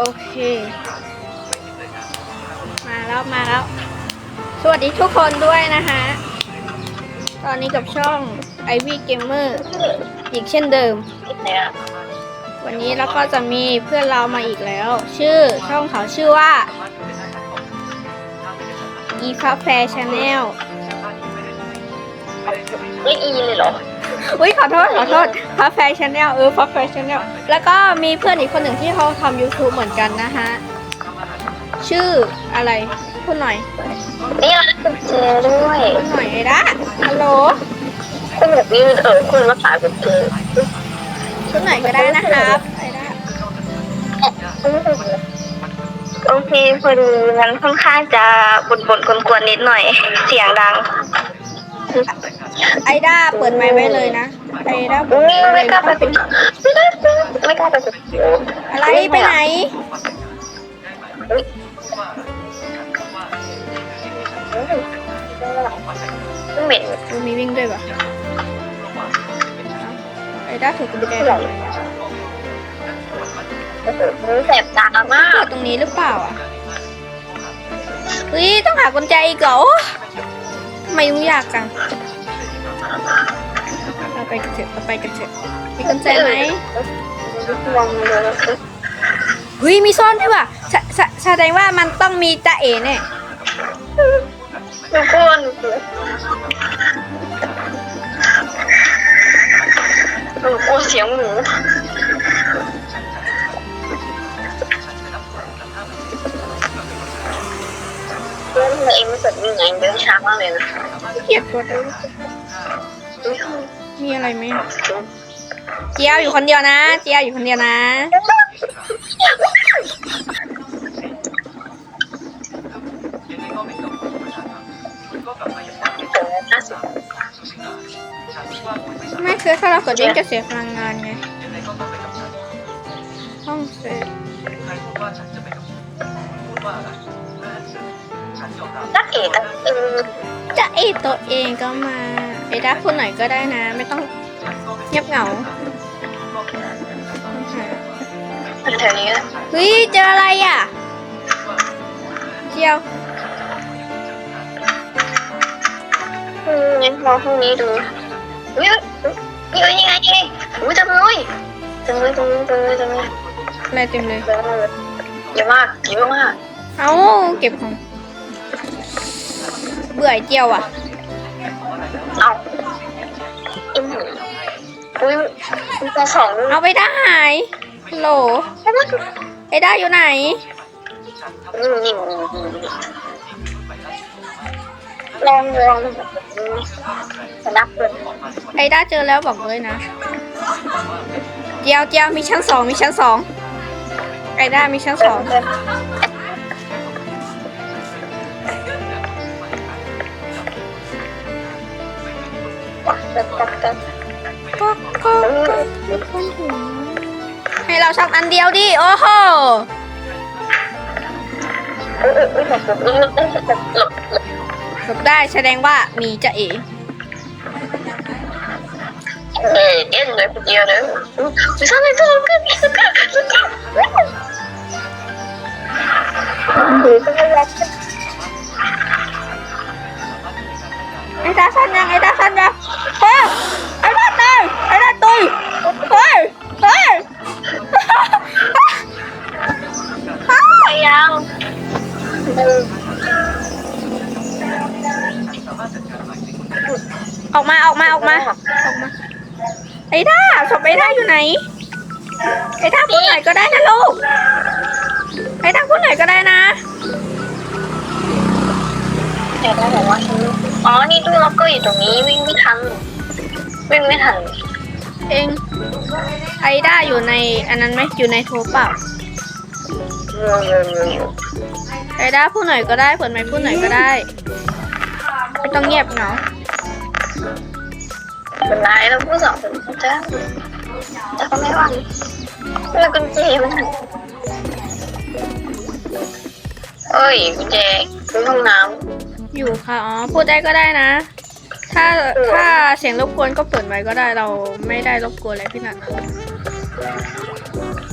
โอเค มาแล้วมาแล้ว สวัสดีทุกคนด้วยนะคะ ตอนนี้กับช่อง Ivy Gamer อีกเช่นเดิม วันนี้เราก็จะมีเพื่อนเรามาอีกแล้ว ชื่อช่องเขาชื่อว่า e f a f a i r Channel ไม่อีเลยเหรอ อุ้ยขอโทษขอโทษฟ้าแฟร์ชาแนลเออฟ้าแฟร์ชาแนลแล้วก็มีเพื่อนอีกคนหนึ่งที่เขาทำ YouTube เหมือนกันนะฮะ ชื่ออะไร พูดหน่อยนี่เราจะเจอด้วยพูดหน่อยไอ้ละฮัลโหลคุณแบบนี้เออคุณมาสายกับเจอพูดหน่อยก็ได้นะครับไอ้ละโอเคพอดีมันค่อนข้างจะบ่นบ่นๆกวนๆนิดหน่อย เสียงดัง ไอ้ด้าเปิดไมค์ไว้เลยนะ ไอ้ด้าเปิดนี่ไมค์ไว้ไม่เลยกล้านะไปเป็นไม่ได้ไม่กล้าไปเป็นอะไรไปไหน เหม็นดูมีวิ่งด้วยปะไอ้ด้าถือกุญแจเหรอแสบตามากเปิดตรงนี้หรือเปล่าอะเฮ้ยต้องหากุญแจอีกเหรอทำ ไมยุ่งยากจังเราไปกันเถอะเราไปกันเถอะมีกุญแจไหมมองเลยเฮ้ยมีซ่อนด้วยว่ะแสแสแสดงว่ามันต้องมีตาเอ๋เนี่ยหนูกลัวหนูกลัวหนูกลัวเสียงหมูเพื่อนเองไม่เกิดวิ่ง ไงเดินช้ามากเลยนะเกลียดตัวเองมีอะไรไหมเจียวอยู่คนเดียวนะ เจียวอยู่คนเดียวนะ ไม่คือถ้าเรากดวิ่งจะเสียพลังงานไงห้องเซฟนัก เอกเออจะเอตัวเองก็มาไอ้ด้าพูดหน่อยก็ได้นะ ไม่ต้องเงียบเหงาแถวนี้นะเฮ้ยเจออะไรอะเจียวอืมงั้นมองห้องนี้ดูอุ้ยนี่เอ้ยยังไงยังไงอุ้ยจำเลยจำเลยจำเลยจำเลยจำเลยอะไรเต็มเลยเยอะมากเยอะมากเยอะมากเอ้าเก็บของ เบื่อไอ้เจียวอะเอาอืมอุ้ยมีกระสองด้วยเอาไปได้หายฮัลโหลไอ้ด้าอยู่ไหนนี่นี่ลองลองสนับเลยไอ้ด้าเจอแล้วบอกเลยนะ เจียวเจียวมีชั้นสองมีชั้นสองไอ้ด้ามีชั้นสอง ตักตักตักก็ก็มีคนถึงให้เราชักอันเดียวดิ โอ้โหเออเออเออหลบหลบหลบหลบหลบหลบหลบได้แสดงว่ามีจะเอ๋เออเอ็นเลยคนเดียวเลยไม่ทราบเลยตัวกันหรือก็ไม่รัก ไอ้ตาสั้นยังไอ้ตาสั้นยังเฮ้ยไอ้ตาตายไอ้ตาตุยเฮ้ยเฮ้ยพยายามออกมาออกมาออกมาออกมา ไอ้ด้าศพไอ้ด้าอยู่ไหน ไอ้ด้าพูดหน่อยก็ได้นะลูก ไอ้ด้าพูดหน่อยก็ได้นะแต่ได้บอกว่าฉัน อ๋อ นี่ตู้ล็อกเกอร์อยู่ตรงนี้วิ่งไม่ทัน วิ่งไม่ทัน เองไอ้ด้าอยู่ในอันนั้นไหมอยู่ในโทรเปล่างงงงงงไอ้ด้าพูดหน่อยก็ได้เปิดไมค์พูดหน่อยก็ได้ไม่ต้องเงียบเหงาเป็นไรแล้วผู้สองคนเขาจะแต่ก็ไม่ว่างแล้วกุญแจมันหันเอ้ยกุญแจในห้องน้ อยู่ค่ะ อ๋อ พูดได้ก็ได้นะ ถ้าถ้าเสียงรบกวนก็เปิดไว้ก็ได้ เราไม่ได้รบกวนอะไรพี่นัท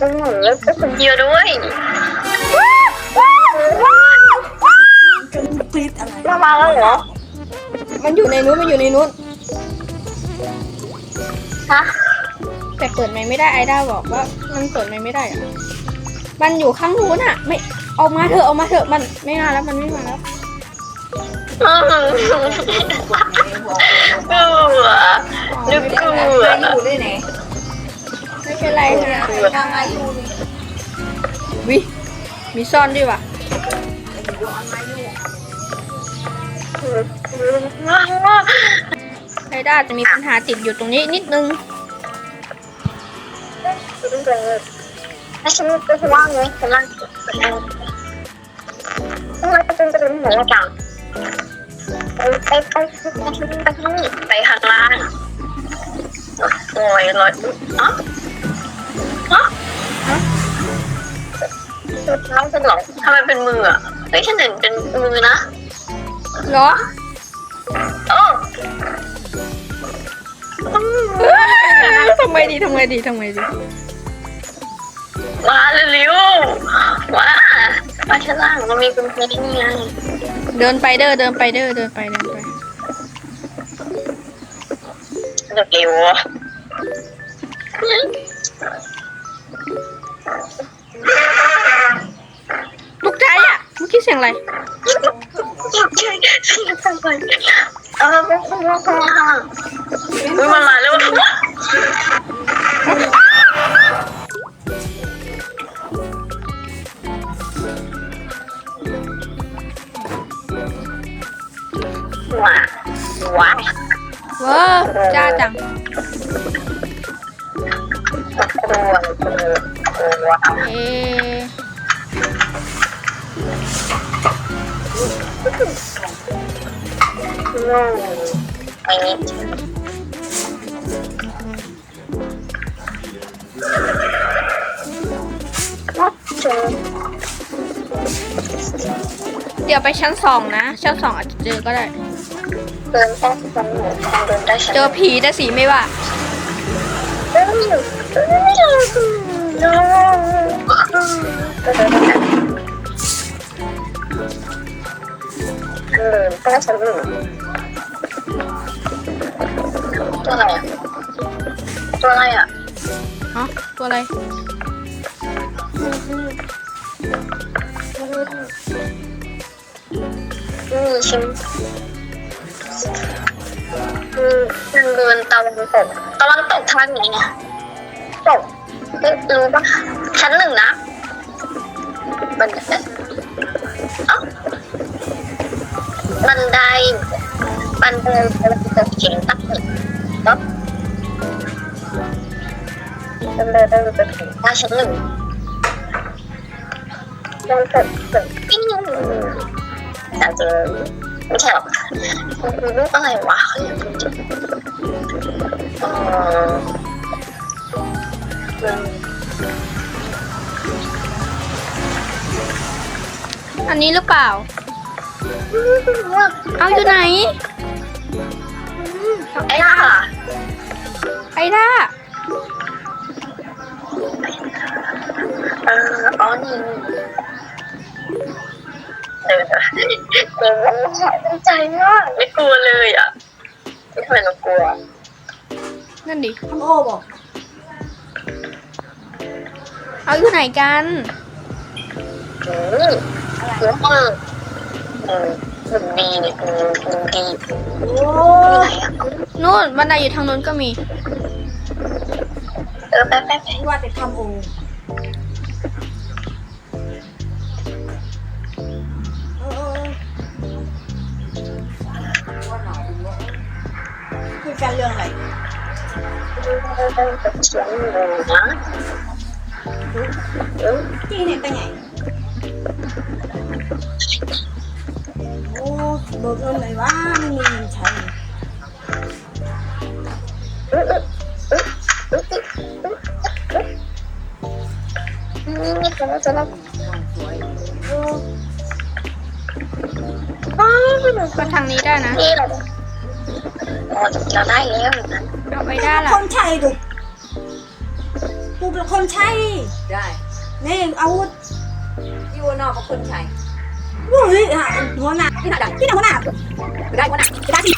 อืมแล้วก็คนเดียวด้วยปิดอะไรมามาแล้วเหรอ มันอยู่ในนู้น มันอยู่ในนู้น ฮะ แต่เปิดไม่ไม่ได้ ไอด้าบอกว่า มันเปิดไม่ไม่ได้อะมันอยู่ข้างนู้นอะไม่ ออกมาเถอะ ออกมาเถอะ มันไม่มาแล้ว มันไม่มาแล้วอืม กลัวนึกกลัวอยู่ด้วยไหนไม่เป็นไรนะทางอายุวิมีซ่อนด้วยวะไอด้าจะมีปัญหาติดอยู่ตรงนี้นิดนึงถ้าฉันจะว่างไหมฉันว่งทำไมจะเป็นจะเป็นหัวจัง ไปไปไปไปที่นี่ไปข้างล่างโอ้ยลอยอ๋ออ๋อเท้าฉันหรอทำไมเป็นมืออะเฮ้ยฉันเห็นเป็นมือนะเหรอโอ้ทำไมดีทำไมดีทำไมดี มาเร็วๆมามาชั้นล่างมันมีคุณเพชรนี่ไง เดินไปเด้อเดินไปเด้อเดินไปเดินไปเร็วๆอะตกใจอะเมื่อกี้เสียงอะไรใช่ใช่ทำไมเออไม่ไม่ไม่ไม่มันมาแล้ว ว้าว้าเว้อจ้าจังเอเดี๋ยวไปชั้นสองนะ ชั้นสองอาจจะเจอก็ได้ เดินต้องชั้นหนูทางเดินได้ชั้นเจอผีแต่สีไม่ว่าเดินอยู่เดินอยู่เดินเดินต้องชั้นหนึ่งตัวอะไรอะตัวอะไรอะฮะตัวอะไรอืมชิม อืมมันเดินตะวันตกตะวันตกทางนเนี่ยตกรู้ปะชั้นหนึ่งนะบันไดเอ้าบันไดบันไดตะวันตกเฉียงใต้ปั๊บบันไดตะวันตกเฉียงใต้ชั้นหนึ่งตะวันตกเฉียงปิ้แต่จริงไม่ใช่หรอก รูปอะไรวะเขาอยากรู้จังเอออืมอันนี้หรือเปล่า เอาอยู่ไหน ไอ้ล่ะไอด้า เออมันหายใจมากไม่กลัวเลยอะไม่ทำไมเรากลัว นั่นดิ โอ้บอกเอาอยู่ไหนกันอืมอะมาอืมหนูดีเนี่ยอืมหนึ่งดีโอ้ที่ไหนอะนู่นบันไดอยู่ทางนู้นก็มี เออแป๊บแป๊บแป๊บว่าจะทำโอเอ กันเรื่องอะไรเฉียงหนูนะเออจี้เนี่ยไปไหนโอ้เบิกเงินเลยว่าไม่มีเงินใช้นี่เขาจะรับโอ้ก็ทางนี้ได้นะนี่เรา อ๋อเราได้แล้วเอาไอด้าล่ะคนใช้ดูกูเป็นคนใช้ได้นี่อาวุธพี่วัวนอกเป็นคนใช้วุ้ยอะหัวหน้าที่ไหนที่ไหนหัวหน้าได้วัวหนักได้ที่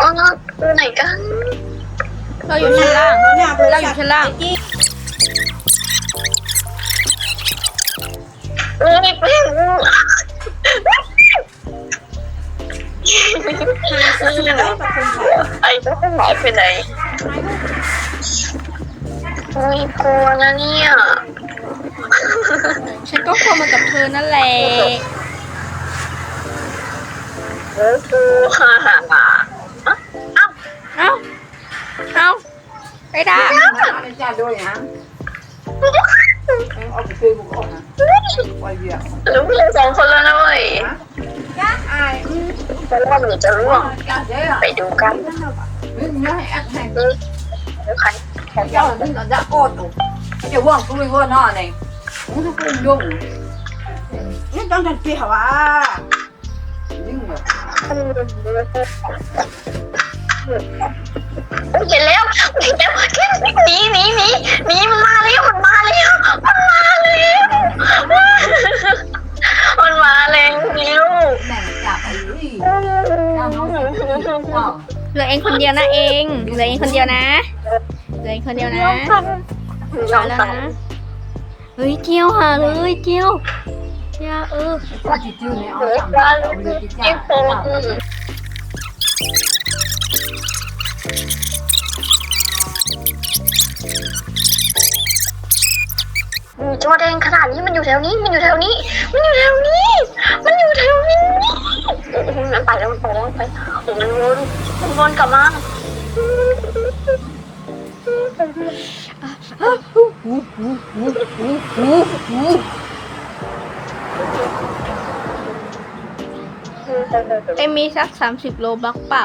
อ๋ออยู่ไหนกันเราอยู่ชั้นล่างหัวหน้าบริเราอษัยู่ทชั้นล่าง ไอ้เจ้าหมอไปไหนมีกลัวนะเนี่ยฉันก็กลัวมากับเธอนั่นแหละเออกูฮ่าฮ่าฮ่าอ้าวเอ้าเอ้าไอ้ดาไม่จ้าด้วยนะเอาไปซื้อบุกออกนะ ไปเบียร์รู้เลยสองคนแล้วนะเว้ยจ้าไอ้จะร่วงหรือจะร่วงจ้าเจ๊อะไปดูกันไม่ไม่ให้แอดให้นี่เดี๋ยวใครของเจ้าถึงเราจะโอดดูจะว่างกูไม่ว่านอนเองมึงจะกูยุ่งนี่ต้องทันปีเหรอวะยิ่งแบบโอ้ยเห็นแล้วเห็นแล้วหนีหนีหนีหนีมันมาแล้วมันมาแล้วมันมาแล้ว เหลือเองคนเดียวนะเองเหลือเองคนเดียวนะเหลือเองคนเดียวนะยอมมาแล้วสั่งนะเฮ้ยเจียวหาเลยเจียวเจียวเออก็จิตจื้อเนี่ยเอาเฮ้ยจับการเอาเลยจิตเก็บโฟจ้านจอแดงขนาดนี้มันอยู่แถวนี้ มันอยู่แถวนี้ มันอยู่แถวนี้ มันอยู่แถวนี้มั นไปแล้วมันไปแล้วมันไปโอ้มันวนมันวนกลับมาเอ็มมีสักสามสิบโลบักเปล่า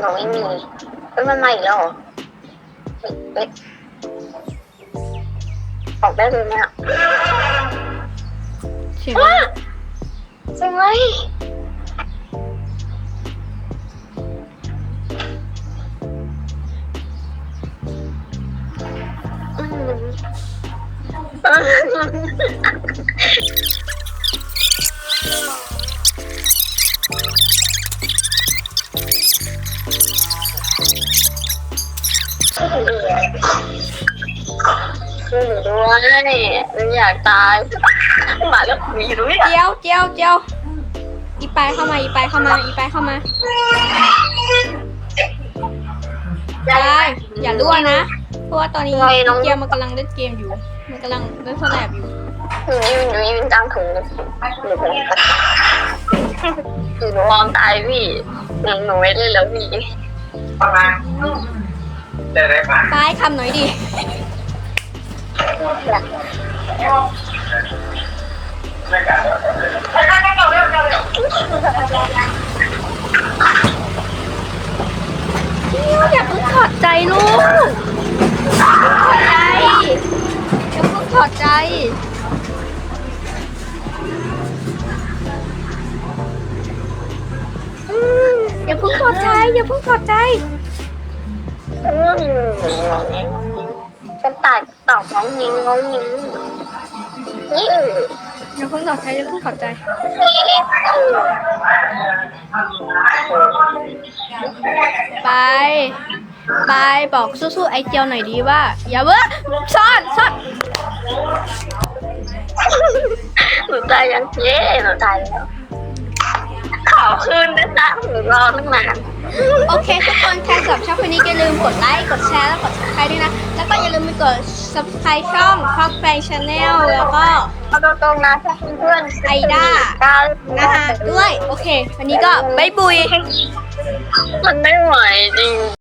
เราไม่มีเอ้ยมันมาอีกแล้วเหรอเฮ้ยเฮ้ยออกได้เลยเนี่ย ช่ไหมว้าจริงไหมอืมช่วยหนูด้วยหนูอยากตาย หมาแล้วมีรู้อยากเจียวเจียวเจียวอีปลายเข้ามา อีปลายเข้ามา อีปลายเข้ามาปลายอย่ารั่วนะ เพราะว่าตอนนี้เจียวมันกำลังเล่นเกมอยู่ มันกำลังเล่นสแนปอยู่หนูยืนหนูยืนกลางถุงเลยหนูเป็นหนูมองตายพี่หนูหนูไม่เล่นแล้วพี่ประมาณได้ได้ป่ะปลายคำหน่อยดิไม่กันเจียว อย่าเพิ่งถอดใจลูกถอดใจอย่าเพิ่งถอดใจอย่าเพิ่งถอดใจอย่าเพิ่งถอดใจอืมกระต่ายตอบน้องยิงน้องยิงนี่ อย่าเพิ่งถอดใจอย่าเพิ่งถอดใจไป ไปบอกสู้ๆไอเจียวหน่อยดีว่า อย่าเบ้อซ่อนซ่อนหนูตายยังเย้หนูตายแล้วข่าวคืนนะจ๊ะหนูรอตั้งนาน โอเคทุกคนใครสำหรับชอบคนนี้อย่าลืมกดไลค์กดแชร์แล้วกด subscribe ด้วยนะ แล้วก็อย่าลืมไปกด subscribe ช่อง f o x Bang Channel แล้วก็เอาตรงๆนะเพื่อนๆไอด้านะคะด้วย โอเค วันนี้ก็บายบุย มันไม่ไหวจริง